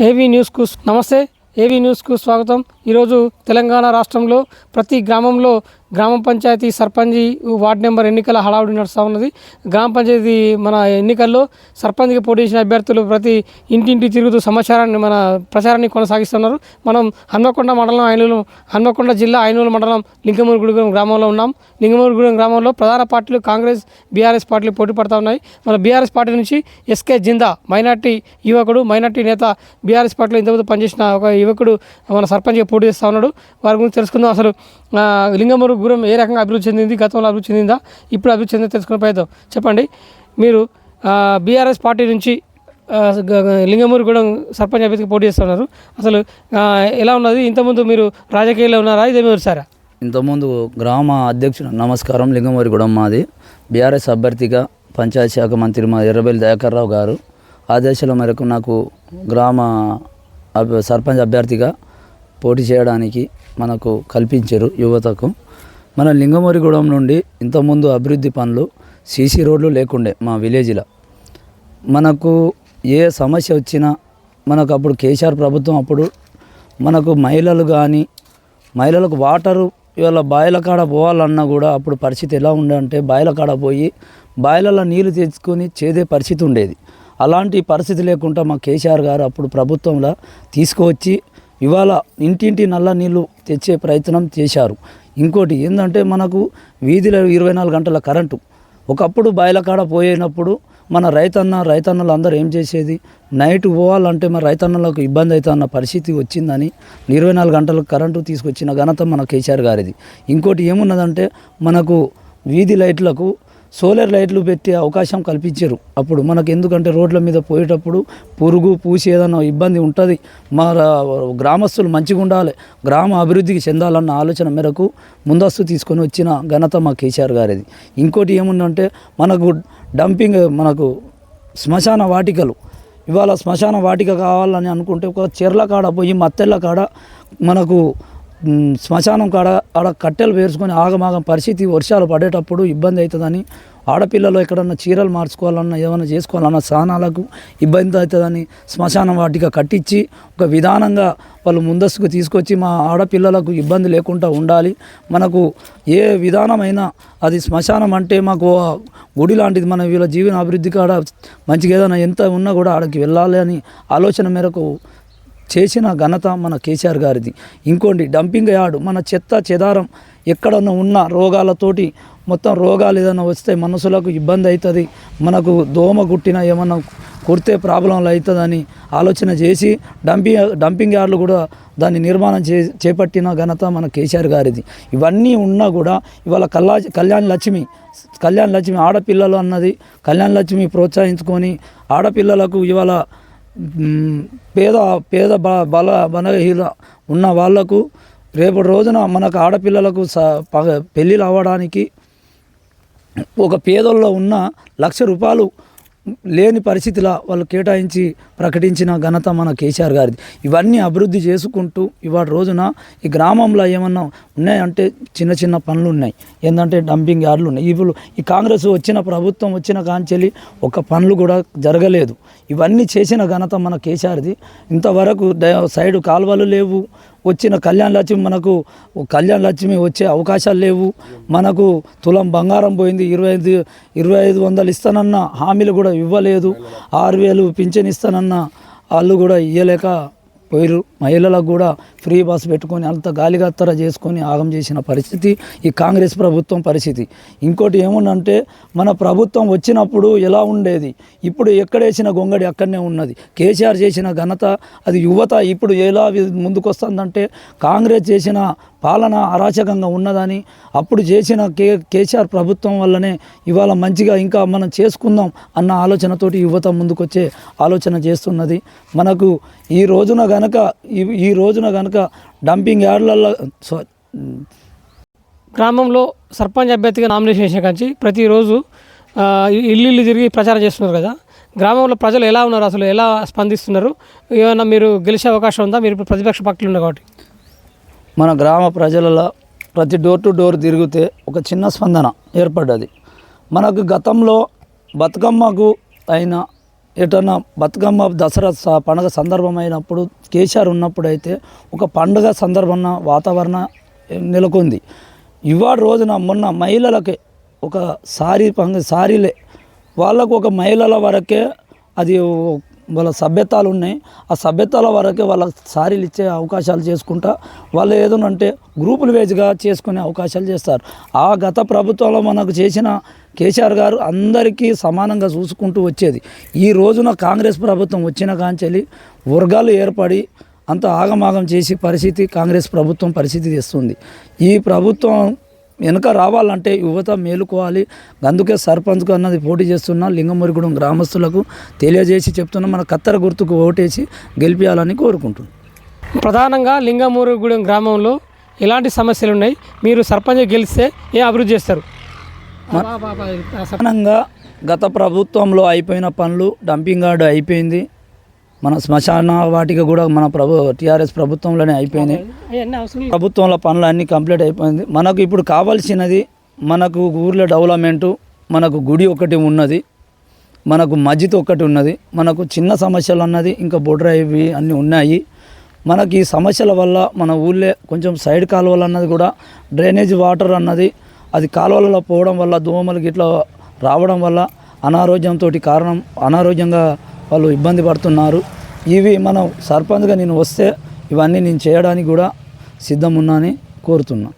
ఏవీ న్యూస్కు నమస్తే. ఏవీ న్యూస్కు స్వాగతం. ఈరోజు తెలంగాణ రాష్ట్రంలో ప్రతి గ్రామంలో గ్రామ పంచాయతీ సర్పంచి వార్డు నెంబర్ ఎన్నికల హడావుడి నడుస్తూ ఉన్నది. గ్రామ పంచాయతీ మన ఎన్నికల్లో సర్పంచ్కి పోటీ చేసిన అభ్యర్థులు ప్రతి ఇంటింటి తిరుగుతూ సమాచారాన్ని మన ప్రచారాన్ని కొనసాగిస్తున్నారు. మనం హన్మకొండ మండలం ఐనూరు హన్మకొండ జిల్లా ఐనూరు మండలం లింగమూరుగూడెం గ్రామంలో ఉన్నాం. లింగమూరుగూడెం గ్రామంలో ప్రధాన పార్టీలు కాంగ్రెస్ బీఆర్ఎస్ పార్టీలు పోటీ పడతా ఉన్నాయి. మన బీఆర్ఎస్ పార్టీ నుంచి ఎస్కే జిందా మైనార్టీ యువకుడు మైనార్టీ నేత బీఆర్ఎస్ పార్టీలో ఇంతకుముందు పనిచేసిన ఒక యువకుడు మన సర్పంచ్గా పోటీ చేస్తూ ఉన్నాడు. వారి గురించి తెలుసుకుందాం. అసలు లింగమూరు గురం ఏ రకంగా అభివృద్ధి చెందింది? గతంలో అభివృద్ధి చెందిందా? ఇప్పుడు అభివృద్ధి చెందిందో? తెలుసుకునే ప్రయత్నం చెప్పండి. మీరు బీఆర్ఎస్ పార్టీ నుంచి ఆ, గ- సర్పంచ్ అభ్యర్థికి పోటీ చేస్తున్నారు. అసలు ఎలా ఉన్నది? ఇంతకుముందు మీరు రాజకీయాల్లో ఉన్నారా? ఇదే మీరు సారా ఇంతకుముందు గ్రామ అధ్యక్షుడు నమస్కారం లింగమరిగూడెం మాది. బీఆర్ఎస్ అభ్యర్థిగా పంచాయతీ శాఖ మంత్రి మా ఎర్రబెల్లి దయాకర్రావు గారు ఆదేశాల మేరకు నాకు గ్రామ అభ్య- సర్పంచ్ అభ్యర్థిగా పోటీ చేయడానికి మనకు కల్పించారు యువతకు. మన లింగమరిగూడెం నుండి ఇంతకుముందు అభివృద్ధి పనులు సీసీ రోడ్లు లేకుండే మా విలేజ్లో. మనకు ఏ సమస్య వచ్చినా మనకు అప్పుడు కేసీఆర్ ప్రభుత్వం అప్పుడు మనకు మహిళలు కానీ మహిళలకు వాటరు ఇవాళ బాయిల కాడ పోవాలన్నా కూడా అప్పుడు పరిస్థితి ఎలా ఉండే అంటే బాయిల కాడ పోయి బాయిలలో నీళ్ళు తెచ్చుకొని చేదే పరిస్థితి ఉండేది. అలాంటి పరిస్థితి లేకుండా మా కేసీఆర్ గారు అప్పుడు ప్రభుత్వంలో తీసుకువచ్చి ఇవాళ ఇంటింటి నల్ల నీళ్ళు తెచ్చే ప్రయత్నం చేశారు. ఇంకోటి ఏంటంటే మనకు వీధిలో ఇరవై నాలుగు గంటల కరెంటు. ఒకప్పుడు బయలకాడ కాడ పోయినప్పుడు మన రైతన్న రైతన్నలు అందరూ ఏం చేసేది? నైట్ పోవాలంటే మన రైతన్నలకు ఇబ్బంది అవుతా అన్న పరిస్థితి వచ్చిందని ఇరవై నాలుగు గంటలకు కరెంటు తీసుకొచ్చిన ఘనత మన కేసీఆర్ గారిది. ఇంకోటి ఏమున్నదంటే మనకు వీధి లైట్లకు సోలార్ లైట్లు పెట్టే అవకాశం కల్పించారు. అప్పుడు మనకు ఎందుకంటే రోడ్ల మీద పోయేటప్పుడు పురుగు పూసి ఏదైనా ఇబ్బంది ఉంటుంది. మా గ్రామస్తులు మంచిగా ఉండాలి. గ్రామ అభివృద్ధికి చెందాలన్న ఆలోచన మేరకు ముందస్తు తీసుకొని వచ్చిన ఘనత మా కేసీఆర్ గారిది. ఇంకోటి ఏముందంటే మనకు డంపింగ్ మనకు శ్మశాన వాటికలు. ఇవాళ శ్మశాన వాటిక కావాలని అనుకుంటే ఒక చెర్ల కాడ పోయి మత్తెళ్ళ కాడ మనకు శ్మశానం కాడ ఆడ కట్టెలు పేర్చుకొని ఆగమాగం పరిస్థితి వర్షాలు పడేటప్పుడు ఇబ్బంది అవుతుందని ఆడపిల్లలు ఎక్కడన్నా చీరలు మార్చుకోవాలన్నా ఏమైనా చేసుకోవాలన్నా స్నానాలకు ఇబ్బంది అవుతుందని శ్మశానం వాటిగా కట్టించి ఒక విధానంగా వాళ్ళు ముందస్తుకు తీసుకొచ్చి మా ఆడపిల్లలకు ఇబ్బంది లేకుండా ఉండాలి. మనకు ఏ విధానమైనా అది శ్మశానం అంటే మాకు గుడి లాంటిది మన వీళ్ళ జీవన అభివృద్ధి కాడ మంచిగా ఏదైనా ఎంత ఉన్నా కూడా ఆడకి వెళ్ళాలి అని ఆలోచన మేరకు చేసిన ఘనత మన కేసీఆర్ గారిది. ఇంకోటి డంపింగ్ యార్డ్ మన చెత్త చెదారం ఎక్కడన్నా ఉన్న రోగాలతోటి మొత్తం రోగాలు ఏదైనా వస్తే మనసులకు ఇబ్బంది అవుతుంది మనకు దోమ కుట్టిన ఏమన్నా కుడితే ప్రాబ్లంలు అవుతుందని ఆలోచన చేసి డంపింగ్ డంపింగ్ యార్డులు కూడా దాన్ని నిర్మాణం చే చేపట్టిన ఘనత మన కేసీఆర్ గారిది. ఇవన్నీ ఉన్నా కూడా ఇవాళ కల్లా కళ్యాణ్ లక్ష్మి కళ్యాణ్ లక్ష్మి ఆడపిల్లలు అన్నది కళ్యాణ్ లక్ష్మి ప్రోత్సహించుకొని ఆడపిల్లలకు ఇవాళ పేద పేద బ బల బలహీన ఉన్న వాళ్ళకు రేపటి రోజున మనకు ఆడపిల్లలకు స పగ పెళ్ళిళ్ళు అవ్వడానికి ఒక పేదల్లో ఉన్న లక్ష రూపాయలు లేని పరిస్థితిలో వాళ్ళు కేటాయించి ప్రకటించిన ఘనత మన కేసీఆర్ గారిది. ఇవన్నీ అభివృద్ధి చేసుకుంటూ ఇవాటి రోజున ఈ గ్రామంలో ఏమన్నా ఉన్నాయంటే చిన్న చిన్న పనులు ఉన్నాయి ఏంటంటే డంపింగ్ యార్డులు ఉన్నాయి ఇప్పుడు ఈ కాంగ్రెస్ వచ్చిన ప్రభుత్వం వచ్చిన కాంచెలి ఒక పనులు కూడా జరగలేదు. ఇవన్నీ చేసిన ఘనత మన కేసీఆర్ది. ఇంతవరకు సైడు కాలువలు లేవు. వచ్చిన కళ్యాణ లక్ష్మి మనకు కళ్యాణ లక్ష్మి వచ్చే అవకాశాలు లేవు. మనకు తులం బంగారం పోయింది ఇరవై ఐదు ఇరవై ఐదు వందలు ఇస్తానన్న హామీలు కూడా ఇవ్వలేదు. ఆరు వేలు పింఛన్ ఇస్తానన్న వాళ్ళు కూడా ఇవ్వలేక పోయిరు మహిళలకు కూడా ఫ్రీ బస్ పెట్టుకొని అంత గాలిగత్తర చేసుకొని ఆగం చేసిన పరిస్థితి ఈ కాంగ్రెస్ ప్రభుత్వం పరిస్థితి. ఇంకోటి ఏముందంటే మన ప్రభుత్వం వచ్చినప్పుడు ఎలా ఉండేది? ఇప్పుడు ఎక్కడేసిన గొంగడి అక్కడనే ఉన్నది. కేసీఆర్ చేసిన ఘనత అది యువత ఇప్పుడు ఎలా ముందుకొస్తుందంటే కాంగ్రెస్ చేసిన పాలన అరాచకంగా ఉన్నదని అప్పుడు చేసిన కే కేసీఆర్ ప్రభుత్వం వల్లనే ఇవాళ మంచిగా ఇంకా మనం చేసుకుందాం అన్న ఆలోచనతోటి యువత ముందుకొచ్చే ఆలోచన చేస్తున్నది. మనకు ఈ రోజున గనక ఈ ఈ రోజున గనక డంపింగ్ యార్డ్లలో సో- గ్రామంలో సర్పంచ్ అభ్యర్థిగా నామినేషన్ చేసిన కాంచి ప్రతిరోజు ఇల్లు ఇల్లు తిరిగి ప్రచారం చేస్తున్నారు కదా. గ్రామంలో ప్రజలు ఎలా ఉన్నారు? అసలు ఎలా స్పందిస్తున్నారు? ఏమైనా మీరు గెలిచే అవకాశం ఉందా? మీరు ప్రతిపక్ష పక్షులు ఉన్నారు కాబట్టి. మన గ్రామ ప్రజలలో ప్రతి డోర్ టు డోర్ తిరిగితే ఒక చిన్న స్పందన ఏర్పడ్డది. మనకు గతంలో బతుకమ్మకు అయిన ఎటన్నా బతుకమ్మ దసరా స- పండగ సందర్భం అయినప్పుడు కేసీఆర్ ఉన్నప్పుడైతే ఒక పండుగ సందర్భం వాతావరణ నెలకొంది. ఇవాడు రోజున మొన్న మహిళలకి ఒక సారీ పంగ సారీలే వాళ్ళకు ఒక మహిళల వరకే అది వాళ్ళ సభ్యతాలు ఉన్నాయి. ఆ సభ్యతాల వరకే వాళ్ళ సారీలు ఇచ్చే అవకాశాలు చేసుకుంటా వాళ్ళు ఏదోనంటే గ్రూపులు వేజ్గా చేసుకునే అవకాశాలు చేస్తారు. ఆ గత ప్రభుత్వంలో మనకు చేసిన కేసీఆర్ గారు అందరికీ సమానంగా చూసుకుంటూ వచ్చేది. ఈ రోజున కాంగ్రెస్ ప్రభుత్వం వచ్చిన కాంచెలి వర్గాలు ఏర్పడి అంత ఆగమాగం చేసి పరిస్థితి కాంగ్రెస్ ప్రభుత్వం పరిస్థితి తెస్తుంది. ఈ ప్రభుత్వం వెనుక రావాలంటే యువత మేలుకోవాలి అందుకే సర్పంచ్గా అన్నది పోటీ చేస్తున్న లింగమురిగూడెం గ్రామస్తులకు తెలియజేసి చెప్తున్నా మన కత్తెర గుర్తుకు ఓటేసి గెలిపించాలని కోరుకుంటున్నాను ప్రధానంగా లింగమూరుగూడెం గ్రామంలో ఎలాంటి సమస్యలు ఉన్నాయి మీరు సర్పంచ్ గెలిస్తే ఏ అభివృద్ధి చేస్తారు ప్రధానంగా గత ప్రభుత్వంలో అయిపోయిన పనులు డంపింగ్ యార్డ్ అయిపోయింది మన శ్మశాన వాటిక కూడా మన ప్రభు టీఆర్ఎస్ ప్రభుత్వంలోనే లేదు. ప్రభుత్వంలో పనులు అన్నీ కంప్లీట్ అయిపోయింది. మనకు ఇప్పుడు కావాల్సినది మనకు ఊర్లో డెవలప్మెంటు మనకు గుడి ఒకటి ఉన్నది మనకు మస్జిద్ ఒకటి ఉన్నది మనకు చిన్న సమస్యలు అన్నది ఇంకా బొడ్ర ఇవి అన్నీ ఉన్నాయి. మనకి ఈ సమస్యల వల్ల మన ఊళ్ళో కొంచెం సైడ్ కాలువలు అన్నది కూడా డ్రైనేజ్ వాటర్ అన్నది అది కాలువలలో పోవడం వల్ల దోమలు గిట్లా రావడం వల్ల అనారోగ్యంతో కారణం అనారోగ్యంగా వాళ్ళు ఇబ్బంది పడుతున్నారు. ఇవి మనం సర్పంచ్గా నేను వస్తే ఇవన్నీ నేను చేయడానికి కూడా సిద్ధం ఉన్నానని కోరుతున్నా.